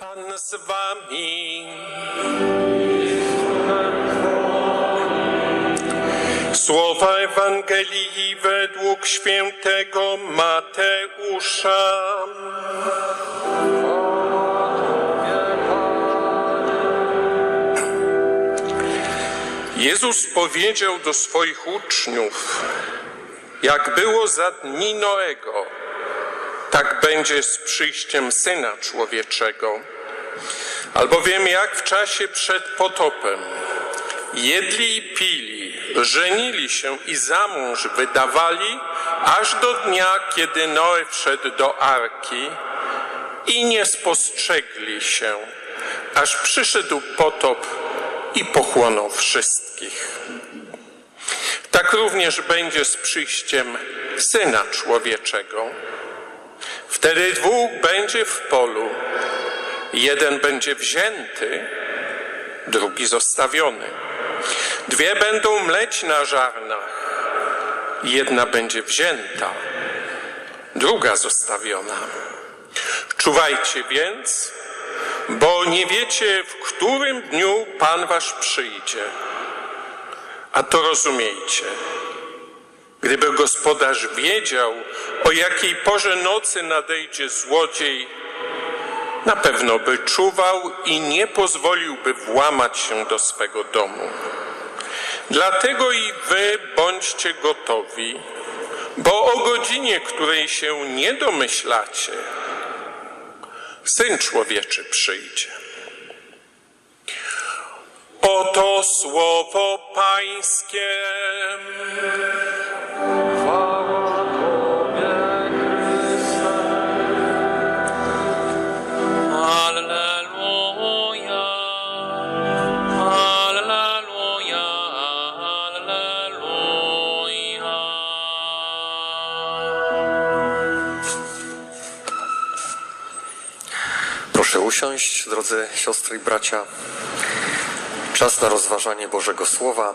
Pan z wami. Słowa Ewangelii według świętego Mateusza. Jezus powiedział do swoich uczniów, jak było za dni Noego, tak będzie z przyjściem Syna Człowieczego. Albowiem jak w czasie przed potopem jedli i pili, żenili się i za mąż wydawali, aż do dnia, kiedy Noe wszedł do arki i nie spostrzegli się, aż przyszedł potop i pochłonął wszystkich. Tak również będzie z przyjściem Syna Człowieczego. Wtedy dwóch będzie w polu. Jeden będzie wzięty, drugi zostawiony. Dwie będą mleć na żarnach. Jedna będzie wzięta, druga zostawiona. Czuwajcie więc, bo nie wiecie, w którym dniu Pan wasz przyjdzie. A to rozumiejcie. Gdyby gospodarz wiedział, o jakiej porze nocy nadejdzie złodziej, na pewno by czuwał i nie pozwoliłby włamać się do swego domu. Dlatego i wy bądźcie gotowi, bo o godzinie, której się nie domyślacie, Syn Człowieczy przyjdzie. Oto słowo Pańskie. Usiąść, drodzy siostry i bracia. Czas na rozważanie Bożego Słowa.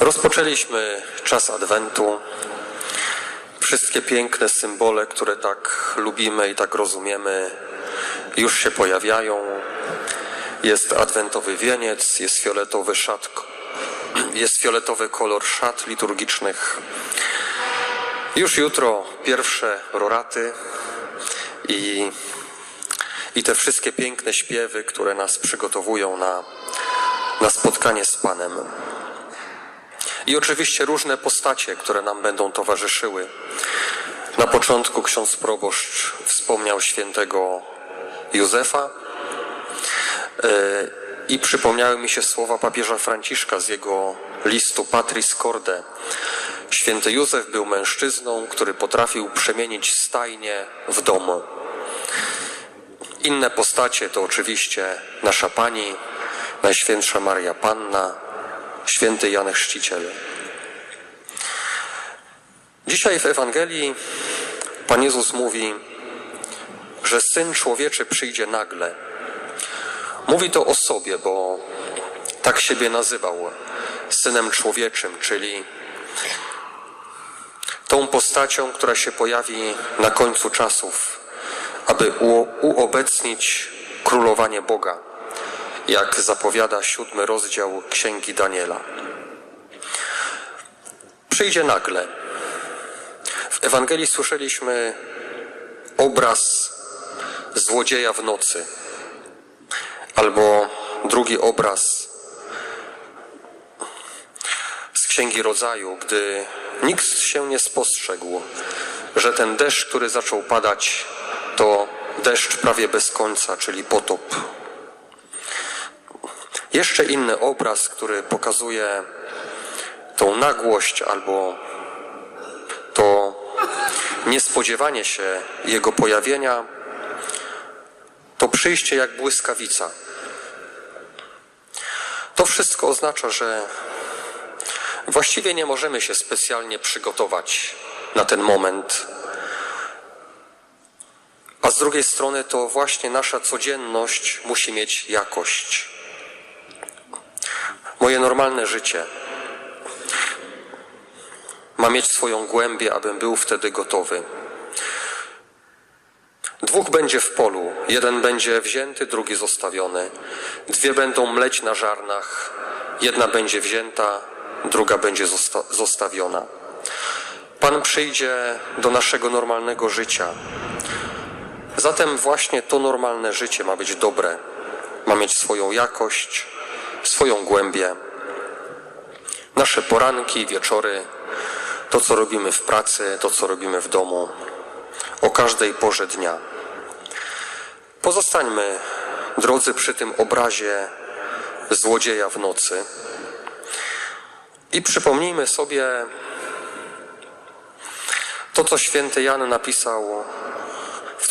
Rozpoczęliśmy czas Adwentu. Wszystkie piękne symbole, które tak lubimy i tak rozumiemy, już się pojawiają. Jest adwentowy wieniec, jest fioletowy szat, jest fioletowy kolor szat liturgicznych. Już jutro pierwsze roraty i, i te wszystkie piękne śpiewy, które nas przygotowują na, na spotkanie z Panem. I oczywiście różne postacie, które nam będą towarzyszyły. Na początku ksiądz proboszcz wspomniał świętego Józefa e, i przypomniały mi się słowa papieża Franciszka z jego listu Patris Corde. Święty Józef był mężczyzną, który potrafił przemienić stajnię w dom. Inne postacie to oczywiście nasza Pani, Najświętsza Maria Panna, święty Jan Chrzciciel. Dzisiaj w Ewangelii Pan Jezus mówi, że Syn Człowieczy przyjdzie nagle. Mówi to o sobie, bo tak siebie nazywał Synem Człowieczym, czyli tą postacią, która się pojawi na końcu czasów, aby uobecnić królowanie Boga, jak zapowiada siódmy rozdział Księgi Daniela. Przyjdzie nagle. W Ewangelii słyszeliśmy obraz złodzieja w nocy, albo drugi obraz z Księgi Rodzaju, gdy nikt się nie spostrzegł, że ten deszcz, który zaczął padać, to deszcz prawie bez końca, czyli potop. Jeszcze inny obraz, który pokazuje tą nagłość albo to niespodziewanie się jego pojawienia, to przyjście jak błyskawica. To wszystko oznacza, że właściwie nie możemy się specjalnie przygotować na ten moment. A z drugiej strony to właśnie nasza codzienność musi mieć jakość. Moje normalne życie ma mieć swoją głębię, abym był wtedy gotowy. Dwóch będzie w polu, jeden będzie wzięty, drugi zostawiony. Dwie będą mleć na żarnach, jedna będzie wzięta, druga będzie zosta zostawiona. Pan przyjdzie do naszego normalnego życia. Zatem właśnie to normalne życie ma być dobre, ma mieć swoją jakość, swoją głębię. Nasze poranki, wieczory, to co robimy w pracy, to co robimy w domu, o każdej porze dnia. Pozostańmy, drodzy, przy tym obrazie złodzieja w nocy i przypomnijmy sobie to, co święty Jan napisał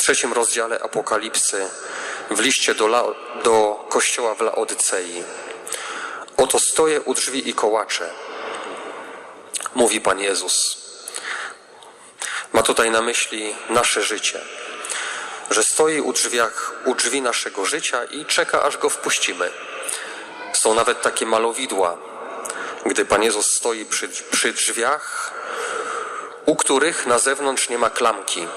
trzecim rozdziale Apokalipsy w liście do, La, do kościoła w Laodycei. Oto stoję u drzwi i kołaczę, mówi Pan Jezus. Ma tutaj na myśli nasze życie, że stoi u, drzwiach, u drzwi naszego życia i czeka, aż go wpuścimy. Są nawet takie malowidła, gdy Pan Jezus stoi przy, przy drzwiach, u których na zewnątrz nie ma klamki,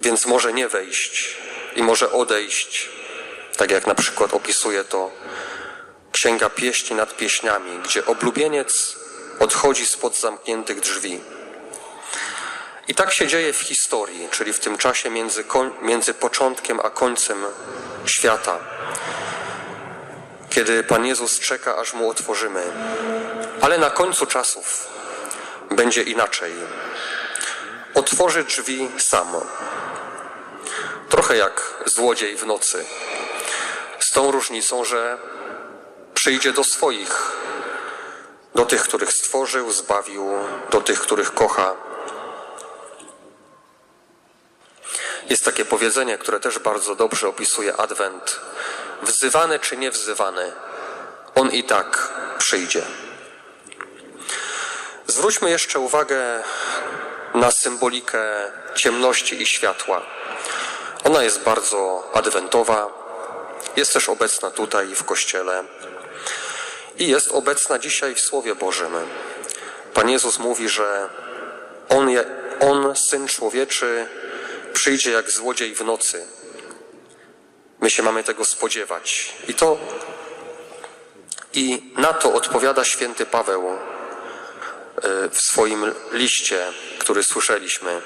więc może nie wejść i może odejść, tak jak na przykład opisuje to Księga Pieśni nad Pieśniami, gdzie oblubieniec odchodzi spod zamkniętych drzwi. I tak się dzieje w historii, czyli w tym czasie między, między początkiem a końcem świata, kiedy Pan Jezus czeka, aż mu otworzymy. Ale na końcu czasów będzie inaczej. Otworzy drzwi sam. Trochę jak złodziej w nocy. Z tą różnicą, że przyjdzie do swoich, do tych, których stworzył, zbawił, do tych, których kocha. Jest takie powiedzenie, które też bardzo dobrze opisuje Adwent. Wzywany czy niewzywany, on i tak przyjdzie. Zwróćmy jeszcze uwagę na symbolikę ciemności i światła. Ona jest bardzo adwentowa, jest też obecna tutaj w Kościele i jest obecna dzisiaj w Słowie Bożym. Pan Jezus mówi, że On, on Syn Człowieczy, przyjdzie jak złodziej w nocy. My się mamy tego spodziewać. I to i na to odpowiada święty Paweł e, w swoim liście, który słyszeliśmy.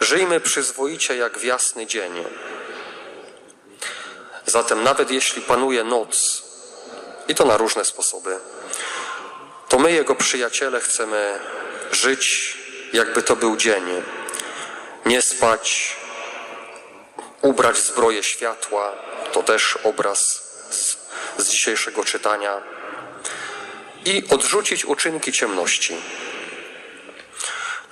Żyjmy przyzwoicie jak w jasny dzień. Zatem nawet jeśli panuje noc, i to na różne sposoby, to my, Jego przyjaciele, chcemy żyć, jakby to był dzień. Nie spać, ubrać zbroję światła, to też obraz z, z dzisiejszego czytania, i odrzucić uczynki ciemności.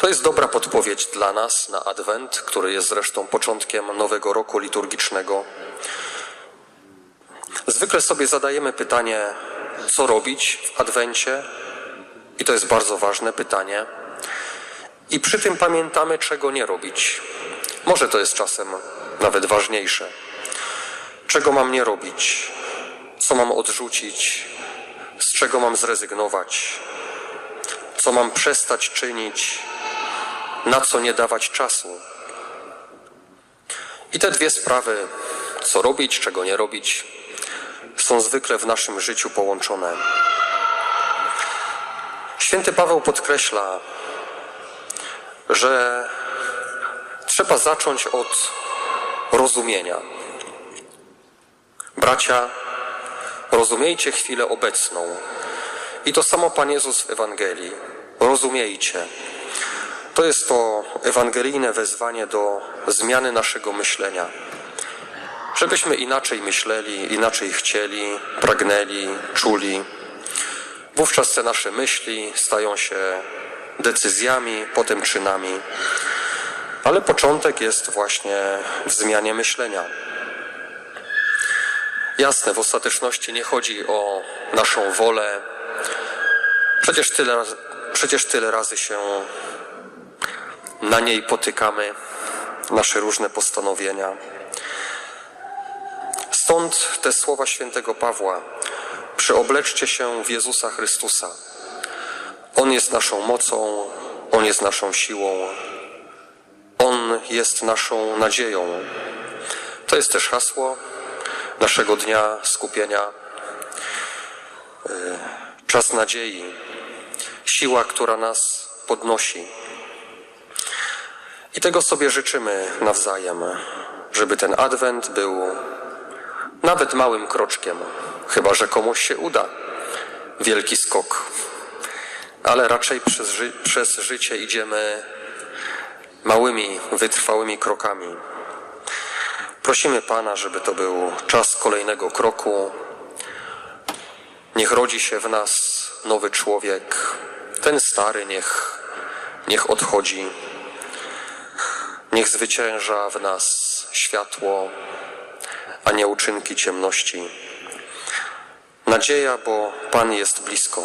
To jest dobra podpowiedź dla nas na Adwent, który jest zresztą początkiem nowego roku liturgicznego. Zwykle sobie zadajemy pytanie, co robić w Adwencie, i to jest bardzo ważne pytanie. I przy tym pamiętamy, czego nie robić. Może to jest czasem nawet ważniejsze. Czego mam nie robić? Co mam odrzucić? Z czego mam zrezygnować? Co mam przestać czynić? Na co nie dawać czasu? I te dwie sprawy, co robić, czego nie robić, są zwykle w naszym życiu połączone. Święty Paweł podkreśla, że trzeba zacząć od rozumienia. Bracia, rozumiejcie chwilę obecną. I to samo Pan Jezus w Ewangelii. Rozumiejcie. To jest to ewangelijne wezwanie do zmiany naszego myślenia. Żebyśmy inaczej myśleli, inaczej chcieli, pragnęli, czuli. Wówczas te nasze myśli stają się decyzjami, potem czynami. Ale początek jest właśnie w zmianie myślenia. Jasne, w ostateczności nie chodzi o naszą wolę. Przecież tyle, przecież tyle razy się na niej potykamy, nasze różne postanowienia. Stąd te słowa świętego Pawła: Przyobleczcie się w Jezusa Chrystusa. On jest naszą mocą, On jest naszą siłą. On jest naszą nadzieją. To jest też hasło naszego dnia skupienia. Y, Czas nadziei, siła, która nas podnosi. I tego sobie życzymy nawzajem, żeby ten adwent był nawet małym kroczkiem, chyba że komuś się uda wielki skok. Ale raczej przez, ży- przez życie idziemy małymi, wytrwałymi krokami. Prosimy Pana, żeby to był czas kolejnego kroku. Niech rodzi się w nas nowy człowiek. Ten stary niech, niech odchodzi. Niech zwycięża w nas światło, a nie uczynki ciemności. Nadzieja, bo Pan jest blisko.